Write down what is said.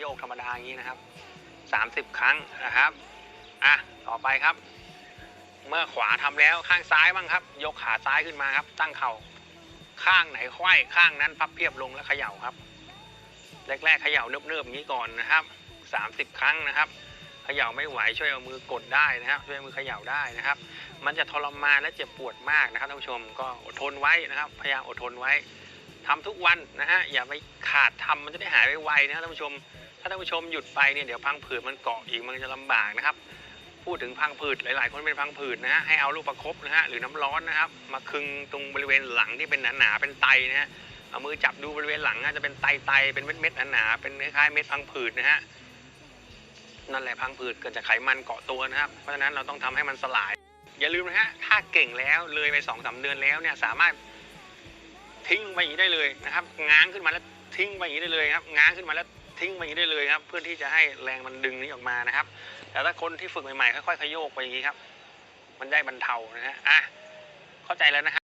โยกธรรมดาอย่างนี้นะครับสามสิบครั้งนะครับ อะ ต่อไปครับ เมื่อขวาทำแล้วข้างซ้ายบ้างครับ ยกขาซ้ายขึ้นมาครับ ตั้งเข่าข้างไหนไขว้ข้างนั้นพับเพียบลงแล้วเขย่าครับ แรกๆเขย่าเนิบๆอย่างนี้ก่อนนะครับสามสิบครั้งนะครับเขย่าไม่ไหวช่วยเอามือกดได้นะครับ ช่วยมือเขย่าได้นะครับ มันจะทรมานและเจ็บปวดมากนะครับท่านผู้ชมก็อดทนไว้นะครับ พยายามอดทนไว้ ทำทุกวันนะฮะอย่าไปขาดทำมันจะได้หายไปไวนะครับท่านผู้ชม ถ้าท่านผู้ชมหยุดไปเนี่ยเดี๋ยวพังผืดมันเกาะอีกมันจะลำบากนะครับพูดถึงพังผืดหลาย ๆ คนเป็นพังผืดนะฮะให้เอาลูกประคบนะฮะหรือน้ำร้อนนะครับมาคึงตรงบริเวณหลังที่เป็นหนาๆเป็นไตนะฮะเอามือจับดูบริเวณหลังนะจะเป็นไตไตเป็นเม็ดๆหนาๆเป็นคล้ายๆเม็ดพังผืดนะฮะนั่นแหละพังผืดเกิดจากไขมันเกาะตัวนะครับ เพราะฉะนั้นเราต้องทำให้มันสลาย อย่าลืมนะฮะถ้าเก่งแล้วเลยไปสองสามเดือนแล้วเนี่ยสามารถ ทิ้งไปอย่างนี้ได้เลยนะครับ ง้างขึ้นมาแล้วทิ้งไปอย่างนี้ได้เลยครับ ง้างขึ้นมาแล้วทิ้งไปอย่างนี้ได้เลยครับ เพื่อที่จะให้แรงมันดึงนี้ออกมานะครับ แต่ถ้าคนที่ฝึกใหม่ๆค่อยๆขยโยกไปอย่างนี้ครับ มันได้บรรเทานะฮะอะเข้าใจแล้วนะฮะ